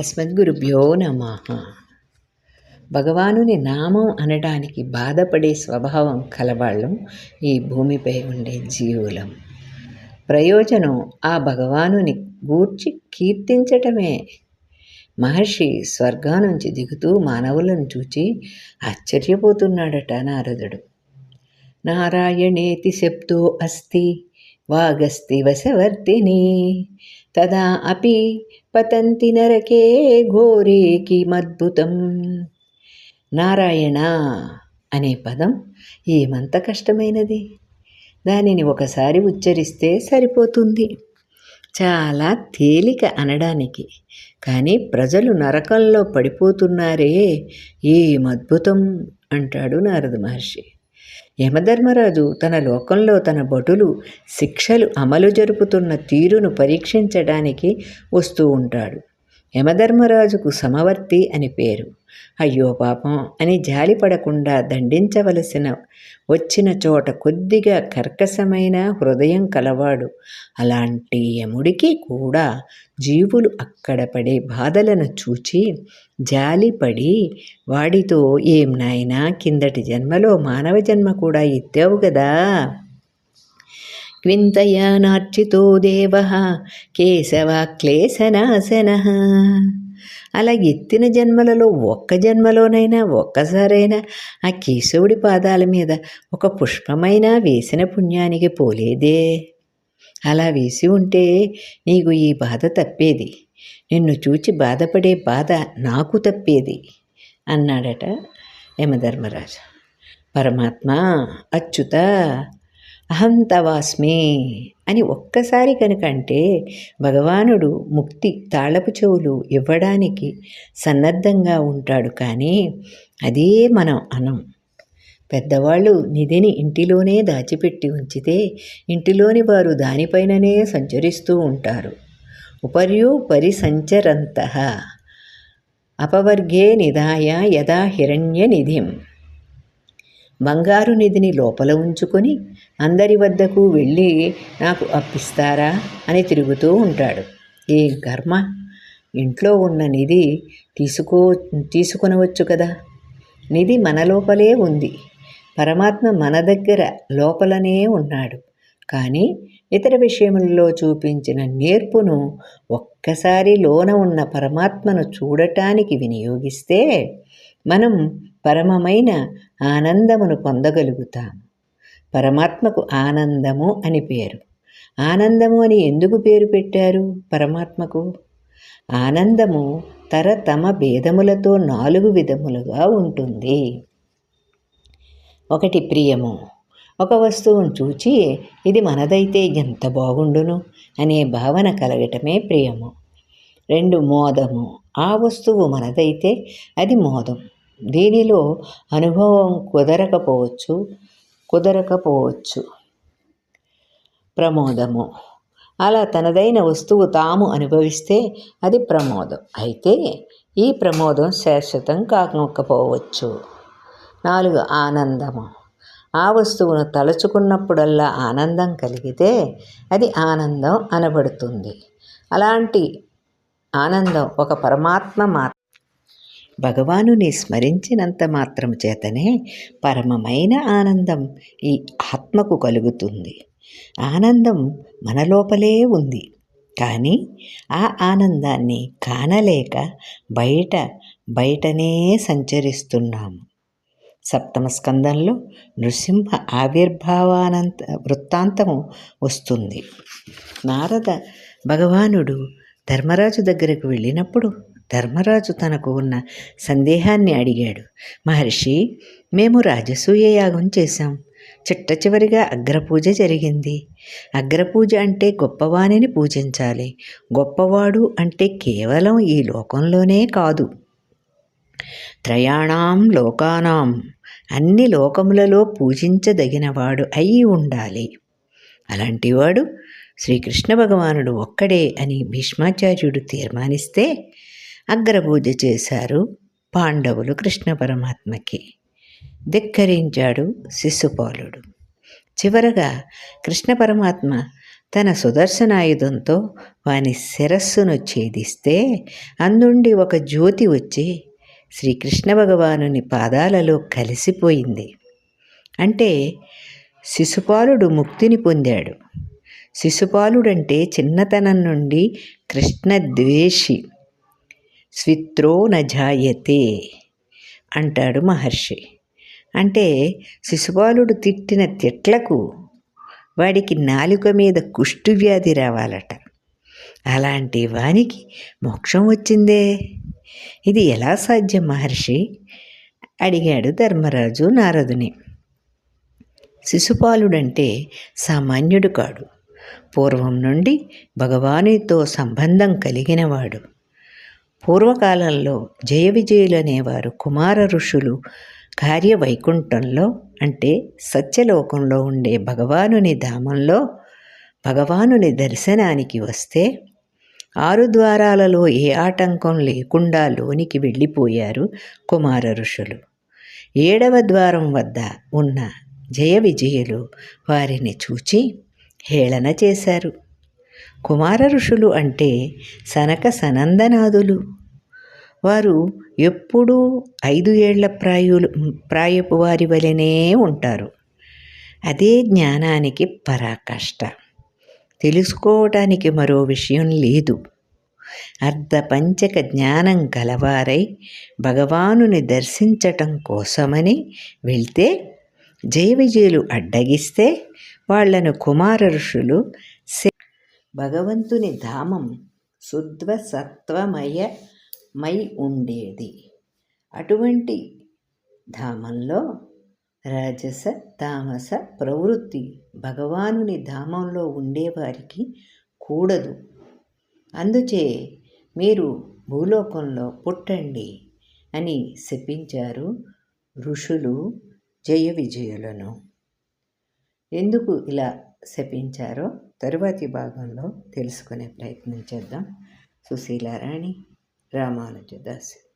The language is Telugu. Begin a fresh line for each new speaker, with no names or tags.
అస్మద్గురుభ్యో నమ. భగవానుని నామం అనడానికి బాధపడే స్వభావం కలవాళ్ళం ఈ భూమిపై ఉండే జీవులం. ప్రయోజనం ఆ భగవానుని గూర్చి కీర్తించటమే. మహర్షి స్వర్గా నుంచి దిగుతూ మానవులను చూచి ఆశ్చర్యపోతున్నాడట నారదుడు. నారాయణేతి శబ్దో అస్తి. వాగస్తి వశవర్తిని తదా అపి పతంతి నరకే ఘోరే కిమద్భుతం నారాయణ అనే పదం ఏమంత కష్టమైనది? దానిని ఒకసారి ఉచ్చరిస్తే సరిపోతుంది. చాలా తేలిక అనడానికి. కానీ ప్రజలు నరకంలో పడిపోతున్నారే ఏమద్భుతం అంటాడు నారద మహర్షి. యమధర్మరాజు తన లోకంలో తన భటులు శిక్షలు అమలు జరుపుతున్న తీరును పరీక్షించడానికి వస్తూ ఉంటాడు. యమధర్మరాజుకు సమవర్తి అని పేరు. అయ్యో పాపం అని జాలిపడకుండా దండించవలసిన వచ్చిన చోట కొద్దిగా కర్కశమైన హృదయం కలవాడు. అలాంటి యముడికి కూడా జీవులు అక్కడ పడే బాధలను చూచి జాలిపడి వాడితో ఏం నాయనా కిందటి జన్మలో మానవ జన్మ కూడా ఎత్తావు కదా క్వింతయానార్చితో దేవ కేశవాక్లేశనాశన అలా ఎత్తిన జన్మలలో ఒక్క జన్మలోనైనా ఒక్కసారైనా ఆ కేశవుడి పాదాల మీద ఒక పుష్పమైనా వేసిన పుణ్యానికి పోలేదే. అలా వేసి ఉంటే నీకు ఈ బాధ తప్పేది. నిన్ను చూచి బాధపడే బాధ నాకు తప్పేది అన్నాడట యమధర్మరాజు. పరమాత్మ అచ్యుత అహం తవాస్మి అని ఒక్కసారి కనుకంటే భగవానుడు ముక్తి తాళపు చెవులు ఇవ్వడానికి సన్నద్ధంగా ఉంటాడు కానీ అదే మనం అనం. పెద్దవాళ్ళు నిధిని ఇంటిలోనే దాచిపెట్టి ఉంచితే ఇంటిలోని వారు దానిపైననే సంచరిస్తూ ఉంటారు. ఉపర్యు పరిసంచరంత అపవర్గే నిధాయ యథా హిరణ్య నిధిం బంగారు నిధిని లోపల ఉంచుకొని అందరి వద్దకు వెళ్ళి నాకు అప్పిస్తారా అని తిరుగుతూ ఉంటాడు. ఏం కర్మ ఇంట్లో ఉన్న నిధి తీసుకో తీసుకొనవచ్చు కదా? నిధి మన లోపలే ఉంది. పరమాత్మ మన దగ్గర లోపలనే ఉన్నాడు. కానీ ఇతర విషయములలో చూపించిన నేర్పును ఒక్కసారి లోన ఉన్న పరమాత్మను చూడటానికి వినియోగిస్తే మనం పరమమైన ఆనందమును పొందగలుగుతాం. పరమాత్మకు ఆనందము అని పేరు. ఆనందము అని ఎందుకు పేరు పెట్టారు పరమాత్మకు? ఆనందము తరతమ భేదములతో నాలుగు విధములుగా ఉంటుంది. ఒకటి ప్రియము. ఒక వస్తువును చూచి ఇది మనదైతే ఎంత బాగుండును? అనే భావన కలగటమే ప్రియము. రెండు మోదము. ఆ వస్తువు మనదైతే అది మోదం. దీనిలో అనుభవం కుదరకపోవచ్చు కుదరకపోవచ్చు. ప్రమోదము. అలా తనదైన వస్తువు తాము అనుభవిస్తే అది ప్రమోదం. అయితే ఈ ప్రమోదం శాశ్వతం కాకపోవచ్చు. నాలుగు ఆనందము. ఆ వస్తువును తలుచుకున్నప్పుడల్లా ఆనందం కలిగితే అది ఆనందం అనబడుతుంది. అలాంటి ఆనందం ఒక పరమాత్మ మాత్రం భగవానుని స్మరించినంత మాత్రం చేతనే పరమమైన ఆనందం ఈ ఆత్మకు కలుగుతుంది. ఆనందం మన లోపలే ఉంది. కానీ ఆ ఆనందాన్ని కానలేక బయట బయటనే సంచరిస్తున్నాము. సప్తమ స్కందంలో నృసింహ ఆవిర్భావానంత వృత్తాంతము వస్తుంది. నారద భగవానుడు ధర్మరాజు దగ్గరకు వెళ్ళినప్పుడు ధర్మరాజు తనకు ఉన్న సందేహాన్ని అడిగాడు. మహర్షి మేము రాజసూయ యాగం చేశాం. చిట్ట చివరిగా అగ్రపూజ జరిగింది. అగ్రపూజ అంటే గొప్పవాణిని పూజించాలి. గొప్పవాడు అంటే కేవలం ఈ లోకంలోనే కాదు. త్రయాణం లోకానాం. అన్ని లోకములలో పూజించదగినవాడు అయి ఉండాలి. అలాంటివాడు శ్రీకృష్ణ భగవానుడు ఒక్కడే అని భీష్మాచార్యుడు తీర్మానిస్తే అగ్రపూజ చేశారు పాండవులు కృష్ణ పరమాత్మకి. ధిక్కరించాడు శిశుపాలుడు. చివరగా కృష్ణ పరమాత్మ తన సుదర్శనాయుధంతో వాని శిరస్సును ఛేదిస్తే అందుండి ఒక జ్యోతి వచ్చి శ్రీకృష్ణ భగవానుని పాదాలలో కలిసిపోయింది. అంటే శిశుపాలుడు ముక్తిని పొందాడు. శిశుపాలుడంటే చిన్నతనం నుండి కృష్ణద్వేషి స్విత్రో నజాయతే అంటాడు మహర్షి. అంటే శిశుపాలుడు తిట్టిన తిట్లకు వాడికి నాలుక మీద కుష్ఠువ్యాధి రావాలట. అలాంటి వానికి మోక్షం వచ్చిందే. ఇది ఎలా సాధ్యం మహర్షి? అడిగాడు ధర్మరాజు నారదుని. శిశుపాలుడంటే సామాన్యుడు కాడు. పూర్వం నుండి భగవానుతో సంబంధం కలిగినవాడు. పూర్వకాలంలో జయ విజయులు అనేవారు కుమార ఋషులు కార్యవైకుంఠంలో అంటే సత్యలోకంలో ఉండే భగవానుని ధామంలో భగవానుని దర్శనానికి వస్తే ఆరు ద్వారాలలో ఏ ఆటంకం లేకుండా లోనికి వెళ్ళిపోయారు కుమార ఋషులు. ఏడవ ద్వారం వద్ద ఉన్న జయ విజయులు వారిని చూచి హేళన చేశారు. కుమార ఋషులు అంటే సనక సనందనాదులు వారు ఎప్పుడూ ఐదు ఏళ్ళ ప్రాయులు ప్రాయపు వారి వలనే ఉంటారు. అదే జ్ఞానానికి పరాకాష్ట. తెలుసుకోవటానికి మరో విషయం లేదు. అర్ధపంచక జ్ఞానం గలవారై భగవానుని దర్శించటం కోసమని వెళ్తే జయ విజయులు అడ్డగిస్తే వాళ్ళను కుమార ఋషులు భగవంతుని ధామం శుద్ధ సత్వమయ మై ఉండేది. అటువంటి ధామంలో రాజస తామస ప్రవృత్తి భగవానుని ధామంలో ఉండేవారికి కూడదు. అందుచే మీరు భూలోకంలో పుట్టండి అని శపించారు ఋషులు జయ విజయులను. ఎందుకు ఇలా శపించారో. తరువాతి భాగంలో తెలుసుకునే ప్రయత్నం చేద్దాం. సుశీలారాణి రామానుజదాస్